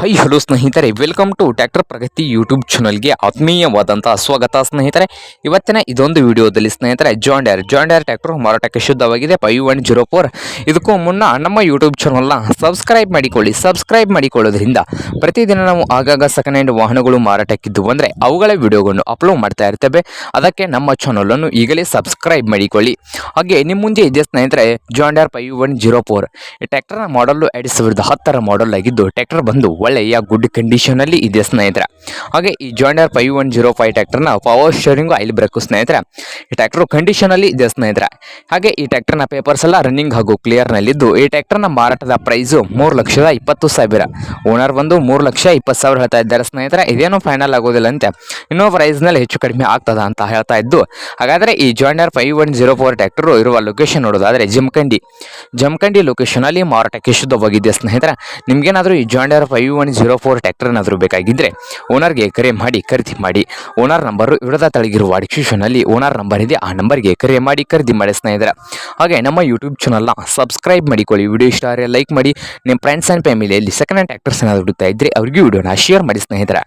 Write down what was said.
High, hello ಸ್ನೇಹಿತರೆ welcome to tractor Pragati YouTube ಚಾನಲ್ಗೆ ಆತ್ಮೀಯವಾದಂತಹ ಸ್ವಾಗತ ಸ್ನೇಹಿತರೆ. ಇವತ್ತಿನ ಇದೊಂದು ವಿಡಿಯೋದಲ್ಲಿ ಸ್ನೇಹಿತರೆ John Deere John Deere tractor ಮಾರಾಟಕ್ಕೆ ಶುದ್ಧವಾಗಿದೆ ಫೈವ್ ಒನ್ ಜೀರೋ ಫೋರ್ ಇದಕ್ಕೂ ಮುನ್ನ ನಮ್ಮ ಯೂಟ್ಯೂಬ್ ಚಾನಲ್ನ ಸಬ್ಸ್ಕ್ರೈಬ್ ಮಾಡಿಕೊಳ್ಳಿ. ಸಬ್ಸ್ಕ್ರೈಬ್ ಮಾಡಿಕೊಳ್ಳೋದ್ರಿಂದ ಪ್ರತಿದಿನ ನಾವು ಆಗಾಗ ಸೆಕೆಂಡ್ ಹ್ಯಾಂಡ್ ವಾಹನಗಳು ಮಾರಾಟಕ್ಕಿದ್ದು ಅಂದರೆ ಅವುಗಳ ವಿಡಿಯೋಗಳನ್ನು ಅಪ್ಲೋಡ್ ಮಾಡ್ತಾ ಇರ್ತೇವೆ. ಅದಕ್ಕೆ ನಮ್ಮ ಚಾನಲನ್ನು ಈಗಲೇ ಸಬ್ಸ್ಕ್ರೈಬ್ ಮಾಡಿಕೊಳ್ಳಿ. ಹಾಗೆ ನಿಮ್ಮ ಮುಂದೆ ಇದೆ ಸ್ನೇಹಿತರೆ John Deere five one zero four ಟ್ಯಾಕ್ಟರ್ನ ಮಾಡಲು ಎರಡು ಸಾವಿರದ ಹತ್ತರ ಮಾಡಲ್ ಆಗಿದ್ದು ಟ್ಯಾಕ್ಟರ್ ಬಂದು ಒಳ್ಳೆಯ ಗುಡ್ ಕಂಡೀಷನ್ ಅಲ್ಲಿ ಇದೆ ಸ್ನೇಹಿತರೆ. ಹಾಗೆ ಈ John Deere five one zero five ಟ್ಯಾಕ್ಟರ್ನ power steering oil brake ಸ್ನೇಹಿತರೆ, ಈ ಟ್ರಾಕ್ಟರ್ ಕಂಡೀಷನ್ ಅಲ್ಲಿ ಇದೆ ಸ್ನೇಹಿತರೆ. ಹಾಗೆ ಈ ಟ್ಯಾಕ್ಟರ್ನ ಪೇಪರ್ಸ್ ಎಲ್ಲ ರನ್ನಿಂಗ್ ಹಾಗೂ ಕ್ಲಿಯರ್ ನಲ್ಲಿದ್ದು, ಈ ಟ್ರ್ಯಾಕ್ಟರ್ನ ಮಾರಾಟದ ಪ್ರೈಸು ಮೂರು ಲಕ್ಷದ ಇಪ್ಪತ್ತು ಸಾವಿರ. ಓನರ್ ಬಂದು ಮೂರು ಲಕ್ಷ ಇಪ್ಪತ್ತು ಸಾವಿರ ಹೇಳ್ತಾ ಇದ್ದಾರೆ ಸ್ನೇಹಿತರೆ. ಇದೇನು ಫೈನಲ್ ಆಗೋದಿಲ್ಲ ಅಂತೆ ಇನ್ನೂ ಪ್ರೈಸ್ನಲ್ಲಿ ಹೆಚ್ಚು ಕಡಿಮೆ ಆಗ್ತದ ಅಂತ ಹೇಳ್ತಾ ಇದ್ದು, ಹಾಗಾದರೆ ಈ John Deere five one zero four tractor ಇರುವ ಲೊಕೇಶನ್ ನೋಡೋದಾದ್ರೆ ಜಮಖಂಡಿ. ಜಮಖಂಡಿ ಲೊಕೇಶನ್ ಅಲ್ಲಿ ಮಾರಾಟಕ್ಕೆ ಶುದ್ಧವಾಗಿದೆ ಸ್ನೇಹಿತರೆ. ನಿಮಗೇನಾದರೂ ಈ John Deere five one zero four ಟ್ಯಾಕ್ಟರ್ನಾದರೂ ಬೇಕಾಗಿದ್ದರೆ ಓನರ್ಗೆ ಕರೆ ಮಾಡಿ ಖರೀದಿ ಮಾಡಿ. ಓನರ್ ನಂಬರು ವಿಡದ ತಳಗಿರುವ ಡಿಸ್ಕ್ರಿಪ್ಷನಲ್ಲಿ ಓನರ್ ನಂಬರ್ ಇದೆ, ಆ ನಂಬರ್ಗೆ ಕರೆ ಮಾಡಿ ಖರೀದಿ ಮಾಡಿ ಸ್ನೇಹಿತರ. ಹಾಗೆ ನಮ್ಮ ಯೂಟ್ಯೂಬ್ ಚಾನಲ್ನ ಸಬ್ಸ್ಕ್ರೈಬ್ ಮಾಡಿಕೊಳ್ಳಿ. ವಿಡಿಯೋ ಇಷ್ಟ ಲೈಕ್ ಮಾಡಿ. ನಿಮ್ಮ ಫ್ರೆಂಡ್ಸ್ ಆ್ಯಂಡ್ ಫ್ಯಾಮಿಲಿಯಲ್ಲಿ ಸೆಕೆಂಡ್ ಹ್ಯಾಂಡ್ ಟ್ಯಾಕ್ಟರ್ಸ್ ಏನಾದರೂ ಹುಡುಕ್ತಾ ಇದ್ದರೆ ಅವ್ರಿಗೂ ವಿಡಿಯೋನ ಶೇರ್ ಮಾಡಿ ಸ್ನೇಹಿತರೆ.